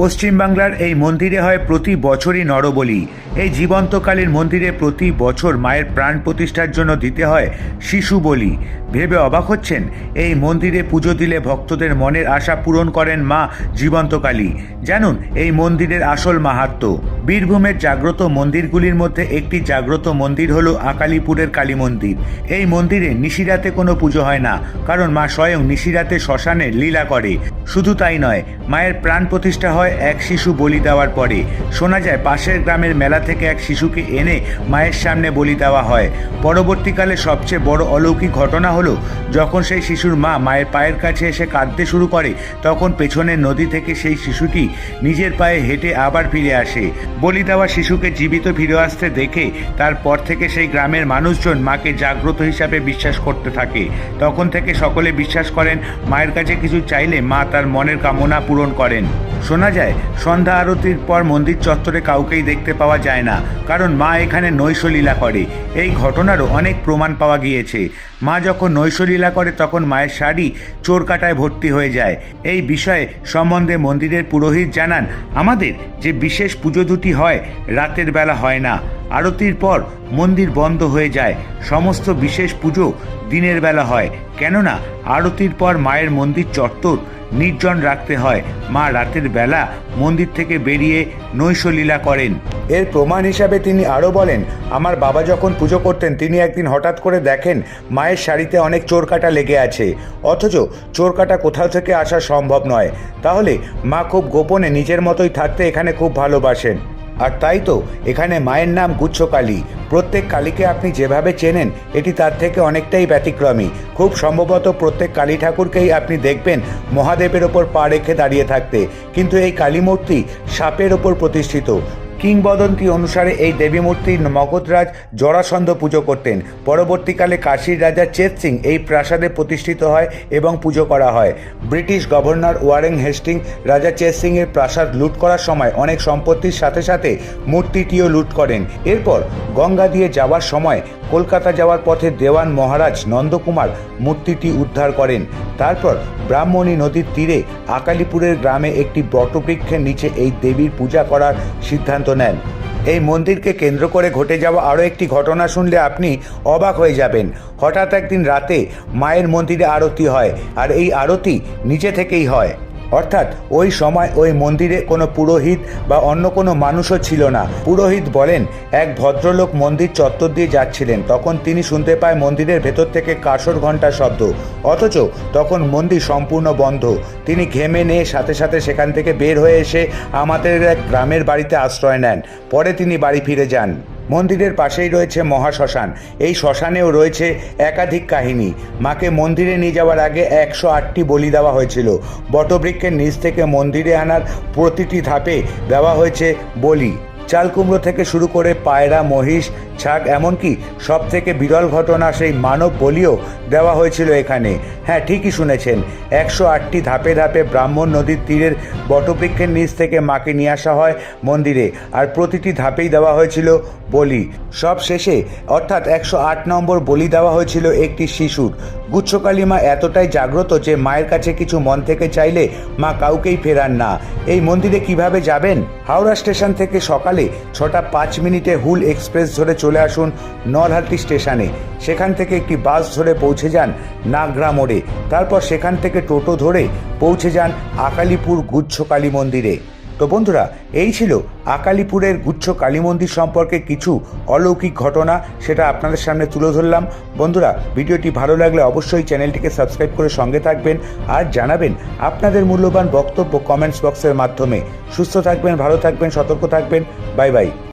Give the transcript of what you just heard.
পশ্চিমবাংলার এই মন্দিরে হয় প্রতি বছরই নরবলি। এই জীবন্তকালীন মন্দিরে প্রতি বছর মায়ের প্রাণ প্রতিষ্ঠার জন্য দিতে হয় শিশু বলি। ভেবে অবাক হচ্ছেন, এই মন্দিরে পুজো দিলে ভক্তদের মনের আশা পূরণ করেন মা জীবন্তকালী। জানুন, এই মন্দিরের আসল মাহাত্ম্য বীরভূমের জাগ্রত মন্দিরগুলির মধ্যে একটি জাগ্রত মন্দির হল আকালিপুরের কালী মন্দির। এই মন্দিরে নিশিরাতে কোনো পুজো হয় না, কারণ মা স্বয়ং নিশিরাতে শ্মশানে লীলা করে। শুধু তাই নয়, মায়ের প্রাণ প্রতিষ্ঠা হয় এক শিশু বলি দেওয়ার পরে। শোনা যায়, পাশের গ্রামের মেলা থেকে এক শিশুকে এনে মায়ের সামনে বলি দেওয়া হয়। পরবর্তীকালে সবচেয়ে বড় অলৌকিক ঘটনা হলো, যখন সেই শিশুর মা মায়ের পায়ের কাছে এসে কাঁদতে শুরু করে, তখন পেছনের নদী থেকে সেই শিশুটি নিজের পায়ে হেঁটে আবার ফিরে আসে। বলি দেওয়া শিশুকে জীবিত ফিরে আসতে দেখে তারপর থেকে সেই গ্রামের মানুষজন মাকে জাগ্রত হিসাবে বিশ্বাস করতে থাকে। তখন থেকে সকলে বিশ্বাস করেন, মায়ের কাছে কিছু চাইলে মা তার মনের কামনা পূরণ করেন। শোনা যায়, সন্ধ্যা আরতির পর মন্দির চত্বরে কাউকেই দেখতে পাওয়া যায় না, কারণ মা এখানে নৈশলীলা করে। এই ঘটনারও অনেক প্রমাণ পাওয়া গিয়েছে। মা যখন নৈশলীলা করে, তখন মায়ের শাড়ি চোর কাটায় ভর্তি হয়ে যায়। এই বিষয়ে সম্বন্ধে মন্দিরের পুরোহিত জানান, আমাদের যে বিশেষ পুজো দুটি হয়, রাতের বেলা হয় না। আরতির পর মন্দির বন্ধ হয়ে যায়। সমস্ত বিশেষ পুজো দিনের বেলা হয়। কেননা, আরতির পর মায়ের মন্দির চত্বর নির্জন রাখতে হয়। মা রাতের বেলা মন্দির থেকে বেরিয়ে নৈশলীলা করেন। এর প্রমাণ হিসাবে তিনি আরও বলেন, আমার বাবা যখন পুজো করতেন, তিনি একদিন হঠাৎ করে দেখেন মায়ের শাড়িতে অনেক চোরকাটা লেগে আছে। অথচ চোরকাটা কোথাও থেকে আসা সম্ভব নয়। তাহলে মা খুব গোপনে নিজের মতোই থাকতে এখানে খুব ভালোবাসেন। আর তাই তো এখানে মায়ের নাম গুচ্ছকালী প্রত্যেক কালীকে আপনি যেভাবে চেনেন, এটি তার থেকে অনেকটাই ব্যতিক্রমী। খুব সম্ভবত প্রত্যেক কালী ঠাকুরকেই আপনি দেখবেন মহাদেবের ওপর পা রেখে দাঁড়িয়ে থাকতে। কিন্তু এই কালী মূর্তি সাপের ওপর প্রতিষ্ঠিত। কিংবদন্তি অনুসারে এই দেবী মূর্তির মগধরাজ জরাসন্ধ পুজো করতেন। পরবর্তীকালে কাশীর রাজা চেত সিং এই প্রাসাদে প্রতিষ্ঠিত হয় এবং পুজো করা হয়। ব্রিটিশ গভর্নর ওয়ারেং হেস্টিং রাজা চেত সিংয়ের প্রাসাদ লুট করার সময় অনেক সম্পত্তির সাথে সাথে মূর্তিটিও লুট করেন। এরপর গঙ্গা দিয়ে যাওয়ার সময় কলকাতা যাওয়ার পথে দেওয়ান মহারাজ নন্দকুমার মূর্তিটি উদ্ধার করেন। তারপর ব্রাহ্মণী নদীর তীরে আকালিপুরের গ্রামে একটি বটবৃক্ষের নিচে এই দেবীর পূজা করার সিদ্ধান্ত নেন। এই মন্দিরকে কেন্দ্র করে ঘটে যাওয়া আরও একটি ঘটনা শুনলে আপনি অবাক হয়ে যাবেন। হঠাৎ একদিন রাতে মায়ের মন্দিরে আরতি হয়, আর এই আরতি নিচে থেকেই হয়। অর্থাৎ ওই সময় ওই মন্দিরে কোনো পুরোহিত বা অন্য কোনো মানুষও ছিল না। পুরোহিত বলেন, এক ভদ্রলোক মন্দির চত্বর দিয়ে যাচ্ছিলেন। তখন তিনি শুনতে পায় মন্দিরের ভেতর থেকে কাসর ঘণ্টার শব্দ। অথচ তখন মন্দির সম্পূর্ণ বন্ধ। তিনি ঘেমে নিয়ে সাথে সাথে সেখান থেকে বের হয়ে এসে আমাদের এক গ্রামের বাড়িতে আশ্রয় নেন। পরে তিনি বাড়ি ফিরে যান। মন্দিরের পাশেই রয়েছে মহাশ্মশান। এই শ্মশানেও রয়েছে একাধিক কাহিনী। মাকে মন্দিরে নিয়ে যাওয়ার আগে একশো আটটি বলি দেওয়া হয়েছিল। বটবৃক্ষের নিচ থেকে মন্দিরে আনার প্রতিটি ধাপে দেওয়া হয়েছে বলি। চাল কুমড়ো থেকে শুরু করে পায়রা, মহিষ, ছাগ, এমনকি সব থেকে বিরল ঘটনা সেই মানব বলিও দেওয়া হয়েছিল এখানে। হ্যাঁ ঠিকই শুনেছেন, একশো আটটি ধাপে ধাপে ব্রাহ্মণ নদীর তীরের বটবৃক্ষের নিচ থেকে মাকে নিয়ে আসা হয় মন্দিরে, আর প্রতিটি ধাপেই দেওয়া হয়েছিল বলি। সব শেষে, অর্থাৎ একশো আট নম্বর বলি দেওয়া হয়েছিল একটি শিশুর। গুচ্ছকালী মা এতটাই জাগ্রত যে মায়ের কাছে কিছু মন থেকে চাইলে মা কাউকেই ফেরান না। এই মন্দিরে কীভাবে যাবেন? হাওড়া স্টেশন থেকে সকালে ছটা পাঁচ মিনিটে হুল এক্সপ্রেস ধরে চলে আসুন নলহাটি স্টেশনে। সেখান থেকে একটি বাস ধরে পৌঁছে যান নাগরা মোড়ে। তারপর সেখান থেকে টোটো ধরে পৌঁছে যান আকালিপুর গুচ্ছকালী মন্দিরে। তো বন্ধুরা, এই ছিল আকালিপুরের গুচ্ছ কালী মন্দির সম্পর্কে কিছু অলৌকিক ঘটনা, সেটা আপনাদের সামনে তুলে ধরলাম। বন্ধুরা, ভিডিওটি ভালো লাগলে অবশ্যই চ্যানেলটিকে সাবস্ক্রাইব করে সঙ্গে থাকবেন আর জানাবেন আপনাদের মূল্যবান বক্তব্য কমেন্টস বক্সের মাধ্যমে। সুস্থ থাকবেন, ভালো থাকবেন, সতর্ক থাকবেন। Bye bye.